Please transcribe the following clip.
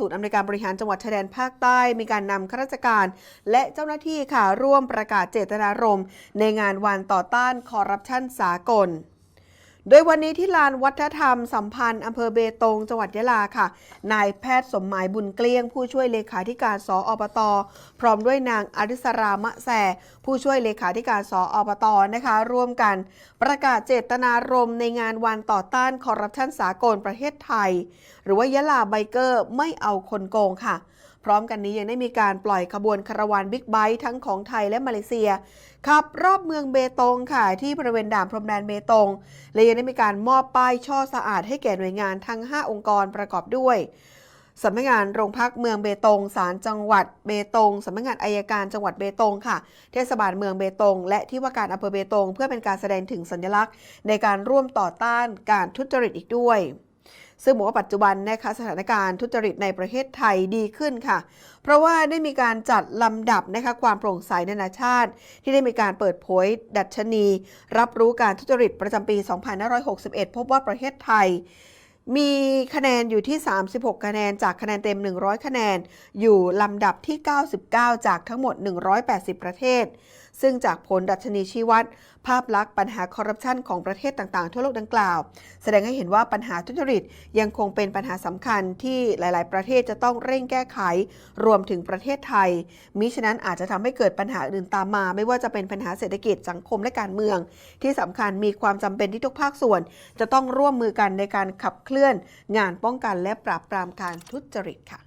ศูนย์อำนวยการบริหารจังหวัดชายแดนภาคใต้ มีการนำข้าราชการ และเจ้าหน้าที่ค่ะร่วมประกาศเจตนารมณ์ในงานวันต่อต้านคอร์รัปชันสากล โดยวันนี้ที่ลานวัฒนธรรมสัมพันธ์อำเภอเบตงจังหวัดยะลาค่ะ นายแพทย์สมหมายบุญเกลี้ยง ผู้ช่วยเลขาธิการสออปตพร้อมด้วยนางอริสรามะแสผู้ช่วยเลขาธิการสออปตนะคะ ร่วมกัน ประกาศเจตนารมณ์ในงานวันต่อต้านคอร์รัปชันสากลประเทศไทย หรือว่ายะลาไบเกอร์ไม่เอาคนโกงค่ะ พร้อมกันนี้ยังได้มีการปล่อยขบวนคาราวานบิ๊กไบค์ทั้งของไทยและมาเลเซียขับรอบเมืองเบตงค่ะที่บริเวณด่านพรมแดนเบตง และยังได้มีการมอบป้ายช่อสะอาดให้แก่หน่วยงานทั้ง 5 องค์กรประกอบด้วยสำนักงานโรงพักเมืองเบตง ศาลจังหวัดเบตง สำนักงานอายการจังหวัดเบตงค่ะ เทศบาลเมืองเบตง และที่ว่าการอำเภอเบตง เพื่อเป็นการแสดงถึงสัญลักษณ์ ในการร่วมต่อต้านการทุจริตอีกด้วย ซึ่งบอกว่าปัจจุบันนะคะสถานการณ์ทุจริตในประเทศไทยดีขึ้นค่ะ เพราะว่าได้มีการจัดลำดับนะคะความโปร่งใสนานาชาติ ที่ได้มีการเปิดเผยดัชนี รับรู้การทุจริตประจำปี 2561 พบว่าประเทศไทย มีคะแนนอยู่ที่ 36 คะแนน จากคะแนนเต็ม 100 คะแนน อยู่ลำดับที่ 99 จากทั้งหมด 180 ประเทศ ซึ่งจากผลดัชนีชี้วัด ภาพลักษณ์ปัญหาคอร์รัปชันของประเทศต่างๆ ทั่วโลกดังกล่าว แสดงให้เห็นว่าปัญหาทุจริตยังคงเป็นปัญหาสำคัญที่หลาย ๆ ประเทศจะต้องเร่งแก้ไข รวมถึงประเทศไทย มิฉะนั้นอาจจะทำให้เกิดปัญหาอื่นตามมา ไม่ว่าจะเป็นปัญหาเศรษฐกิจสังคมและการเมือง ที่สำคัญมีความจำเป็นที่ทุกภาคส่วน จะต้องร่วมมือกันในการขับเคลืลื่อน งานป้องกันและปราบปรามการทุจริตค่ะ